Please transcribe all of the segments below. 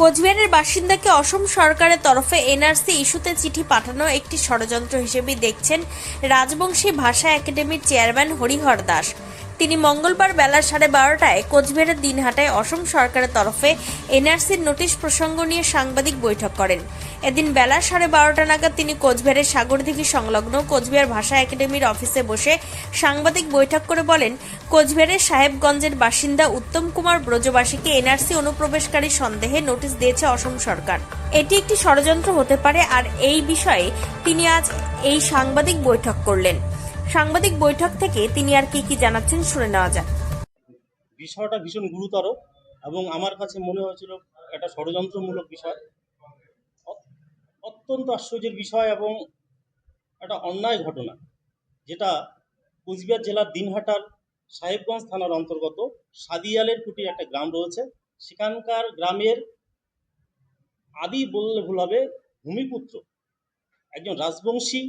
কোচবিহারের বাসিন্দাকে অসম সরকারের তরফে এনআরসি ইস্যুতে চিঠি পাঠানো একটি ষড়যন্ত্র হিসেবে দেখছেন রাজবংশী ভাষা একাডেমির চেয়ারম্যান হরিহর দাস। তিনি মঙ্গলবার বেলা সাড়ে বারোটায় কোচবিহারের দিনহাটায় অসম সরকারের তরফে এনআরসির নোটিশ প্রসঙ্গ নিয়ে সাংবাদিক বৈঠক করেন। এদিন বেলা সাড়ে বারোটা নাগাদ তিনি কোচবিহারের সাগরদিঘি সংলগ্ন কোচবিহার ভাষা একাডেমির অফিসে বসে সাংবাদিক বৈঠক করে বলেন, কোচবিহারের সাহেবগঞ্জের বাসিন্দা উত্তম কুমার ব্রজবাসীকে এনআরসি অনুপ্রবেশকারী সন্দেহে নোটিশ দিয়েছে অসম সরকার। এটি একটি ষড়যন্ত্র হতে পারে, আর এই বিষয়ে তিনি আজ এই সাংবাদিক বৈঠক করলেন। সাংবাদিক বৈঠক থেকে তিনি আর কি কি জানাচ্ছেন শুনে নেওয়া যাক। বিষয়টা ভীষণ গুরুতর এবং আমার কাছে মনে হয়েছিল একটা ষড়যন্ত্রমূলক বিষয়। অত্যন্ত আশ্চর্যের বিষয় এবং একটা অন্যায় ঘটনা, যেটা কুচবিহার জেলার দিনহাটার সাহেবগঞ্জ থানার অন্তর্গত সাদিয়ালের কুটি একটা গ্রাম রয়েছে। সেখানকার গ্রামের আদি বললে ভুল হবে, ভূমিপুত্র, একজন রাজবংশী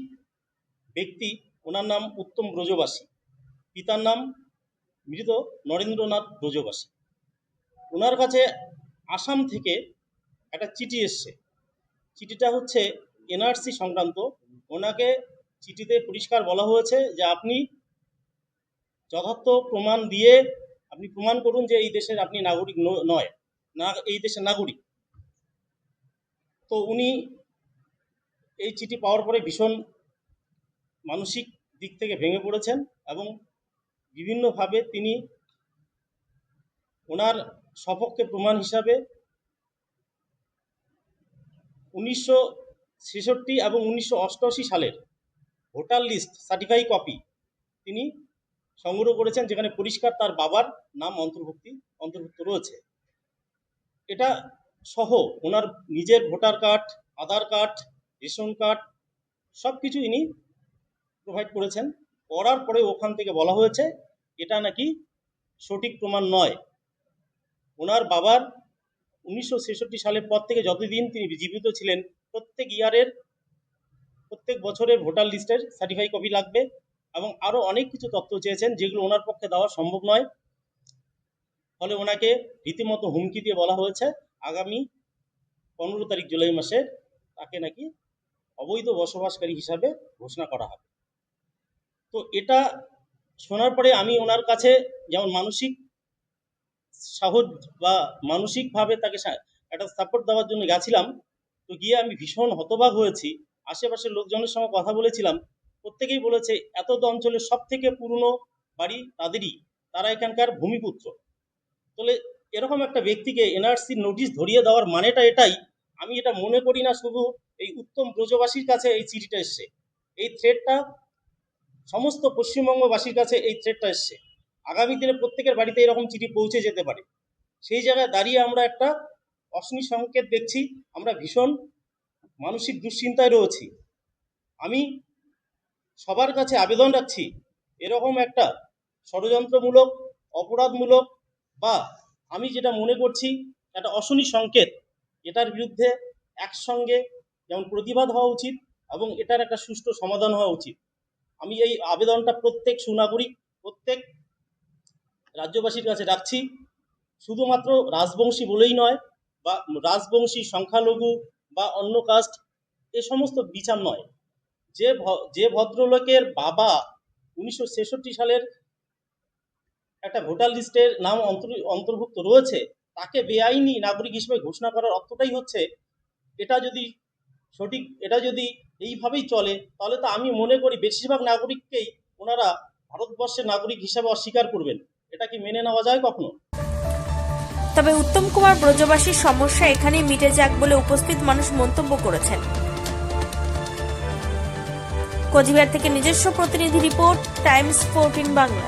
ব্যক্তি ওনার নাম উত্তম ব্রজবাসী। পিতার নাম মৃত নরেন্দ্রনাথ ব্রজবাসী। ওনার কাছে আসাম থেকে একটা চিঠি এসছে। চিঠিটা হচ্ছে এনআরসি সংক্রান্ত। ওনাকে চিঠিতে পরিষ্কার বলা হয়েছে যে আপনি যথার্থ প্রমাণ দিয়ে আপনি প্রমাণ করুন যে এই দেশের আপনি নাগরিক নয়, না এই দেশের নাগরিক। তো উনি এই চিঠি পাওয়ার পরে ভীষণ মানসিক দিক থেকে ভেঙে পড়েছেন এবং বিভিন্নভাবে তিনি ওনার সপক্ষে প্রমাণ হিসাবে উনিশশো ছেষট্টি এবং উনিশশো অষ্টআশি সালের ভোটার লিস্ট সার্টিফাই কপি তিনি সংগ্রহ করেছেন, যেখানে পরিষ্কার তার বাবার নাম অন্তর্ভুক্তি, অন্তর্ভুক্ত রয়েছে। এটা সহ ওনার নিজের voter card, Aadhaar card, ration card সব কিছু ইনি প্রোভাইড করেছেন। করার পরে ওখান থেকে বলা হয়েছে, এটা নাকি সঠিক প্রমাণ নয়। ওনার বাবার উনিশশো ছেষট্টি সালের পর থেকে যতদিন তিনি জীবিত ছিলেন, প্রত্যেক ইয়ারের, প্রত্যেক বছরের ভোটার লিস্টের সার্টিফাই কপি লাগবে এবং আরও অনেক কিছু তথ্য চেয়েছেন যেগুলো ওনার পক্ষে দেওয়া সম্ভব নয়। ফলে ওনাকে রীতিমতো হুমকি দিয়ে বলা হয়েছে, আগামী পনেরো তারিখ জুলাই মাসে তাকে নাকি অবৈধ বসবাসকারী হিসাবে ঘোষণা করা হবে। তো এটা শোনার পরে আমি ওনার কাছে যেমন মানসিক সাহস বা মানসিকভাবে তাকে একটা সাপোর্ট দেওয়ার জন্য গেছিলাম, তো গিয়ে আমি ভীষণ হতবাক হয়েছি। আশেপাশের লোকজনের সঙ্গে কথা বলেছিলাম। প্রত্যেকেই বলেছে, এত অঞ্চলের সব থেকে পুরনো বাড়ি তাদেরই। তারা এখানকার ভূমিপুত্র। তাহলে এরকম একটা ব্যক্তিকে এনআরসির নোটিশ ধরিয়ে দেওয়ার মানেটা এটাই। আমি এটা মনে করি না শুধু এই উত্তম ব্রজবাসীর কাছে এই চিঠিটা এসছে। এই থ্রেডটা সমস্ত পশ্চিমবঙ্গবাসীর কাছে এই থ্রেডটা এসছে। আগামী দিনে প্রত্যেকের বাড়িতে এরকম চিঠি পৌঁছে যেতে পারে। সেই জায়গায় দাঁড়িয়ে আমরা একটা অশ্নি সংকেত দেখছি, আমরা ভীষণ মানসিক দুশ্চিন্তায় রয়েছি। আমি সবার কাছে আবেদন রাখছি, এরকম একটা ষড়যন্ত্রমূলক, অপরাধমূলক বা আমি যেটা মনে করছি একটা অশনি সংকেত, এটার বিরুদ্ধে একসঙ্গে যেমন প্রতিবাদ হওয়া উচিত এবং এটার একটা সুষ্ঠু সমাধান হওয়া উচিত। আমি এই আবেদনটা প্রত্যেক সুনাগরিক, প্রত্যেক রাজ্যবাসীর কাছে রাখছি। শুধুমাত্র রাজবংশী বলেই নয় বা রাজবংশী সংখ্যালঘু বা অন্য কাস্ট, এ সমস্ত বিচার নয়। যে যে ভদ্রলোকের বাবা উনিশশো ছেষট্টি সালের একটা ভোটার লিস্টের নাম অন্তর- অন্তর্ভুক্ত রয়েছে, তাকে বেআইনি নাগরিক হিসেবে ঘোষণা করার অর্থটাই হচ্ছে, এটা যদি সঠিক এটা যদি এইভাবেই চলে, তাহলে তো আমি মনে করি বেশিরভাগ নাগরিককেই ওনারা ভারতবর্ষের নাগরিক হিসাবে অস্বীকার করবেন। এটা কি মেনে নেওয়া যায় কখনো? তবে উত্তম কুমার ব্রজবাসীর সমস্যা এখানেই মিটে যাক বলে উপস্থিত মানুষ মন্তব্য করেছেন। কোচবিহার থেকে নিজস্ব প্রতিনিধি রিপোর্ট, টাইমস ফোরটিন বাংলা।